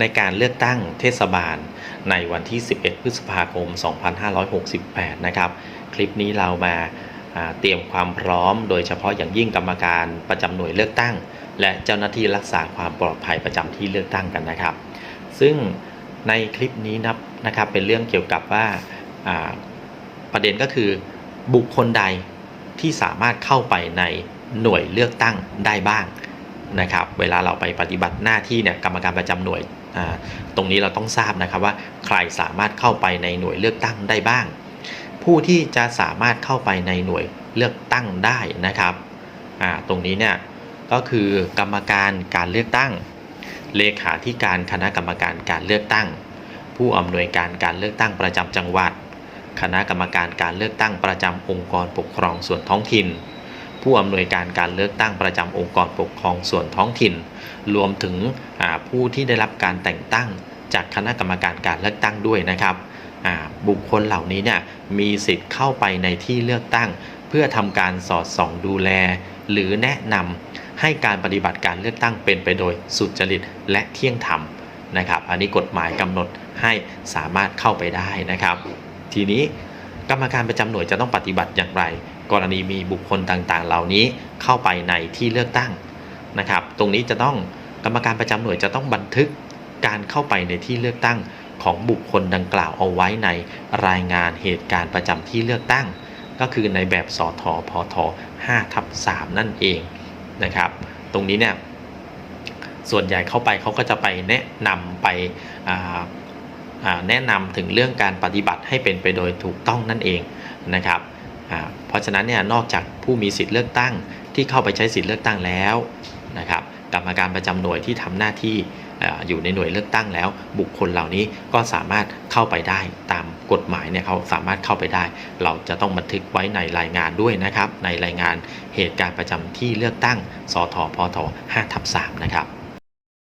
ในการเลือกตั้งเทศบาลในวันที่ 11 พฤษภาคม 2568 นะครับ คลิปนี้เรามาาเตรียมความพร้อม โดยเฉพาะอย่างยิ่งกรรมการประจำหน่วยเลือกตั้ง และเจ้าหน้าที่รักษาความปลอดภัยประจำที่เลือกตั้งกันนะครับ ซึ่งในคลิปนี้นับนะครับเป็นเรื่องเกี่ยวกับว่าอ่าประเด็นก็คือบุคคลใดที่สามารถเข้าไปในหน่วยเลือกตั้งได้บ้าง นะครับเวลาเราไปปฏิบัติหน้าที่เนี่ยกรรมการประจำหน่วยตรงนี้เราต้องทราบนะครับว่าใครสามารถเข้าไปในหน่วยเลือกตั้งได้บ้าง ผู้ที่จะสามารถเข้าไปในหน่วยเลือกตั้งได้นะครับตรงนี้เนี่ยก็คือกรรมการการเลือกตั้ง เลขาธิการคณะกรรมการการเลือกตั้ง ผู้อำนวยการการเลือกตั้งประจำจังหวัด คณะกรรมการการเลือกตั้งประจำองค์กรปกครองส่วนท้องถิ่น ผู้อำนวยการการเลือกตั้งประจำองค์กรปกครองส่วนท้องถิ่น รวมถึงผู้ที่ได้รับการแต่งตั้งจากคณะกรรมการการเลือกตั้งด้วยนะครับบุคคลเหล่านี้เนี่ยมีสิทธิ์เข้าไปในที่เลือกตั้ง เพื่อทำการสอดส่องดูแล หรือแนะนำให้การปฏิบัติการเลือกตั้งเป็นไปโดยสุจริตและเที่ยงธรรมนะครับ อันนี้กฎหมายกำหนดให้สามารถเข้าไปได้นะครับ ทีนี้กรรมการประจำหน่วยจะต้องปฏิบัติอย่างไร กรณีมีบุคคลต่างๆ เหล่านี้เข้าไปในที่เลือกตั้งนะครับ ตรงนี้จะต้องกรรมการประจำหน่วยจะต้องบันทึกการเข้าไปในที่เลือกตั้งของบุคคลดังกล่าวเอาไว้ในรายงานเหตุการณ์ประจำที่เลือกตั้ง ก็คือในแบบสทพท5ทับ3นั่นเองนะครับ ตรงนี้เนี่ยส่วนใหญ่เข้าไปเขาก็จะไปแนะนำไปแนะนำถึงเรื่องการปฏิบัติให้เป็นไปโดยถูกต้องนั่นเองนะครับ เพราะฉะนั้นเนี่ยนอกจากผู้มีสิทธิ์เลือกตั้งที่เข้าไปใช้สิทธิ์เลือกตั้งแล้วนะครับกรรมการประจำหน่วยที่ทำหน้าที่ออยู่ในหน่วยเลือกตั้งแล้ว บุคคลเหล่านี้ก็สามารถเข้าไปได้ตามกฎหมายเนี่ยเขาสามารถเข้าไปได้ เราจะต้องบันทึกไว้ในรายงานด้วยนะครับ ในรายงานเหตุการณ์ประจำที่เลือกตั้งสทพท5ทับ3นะครับ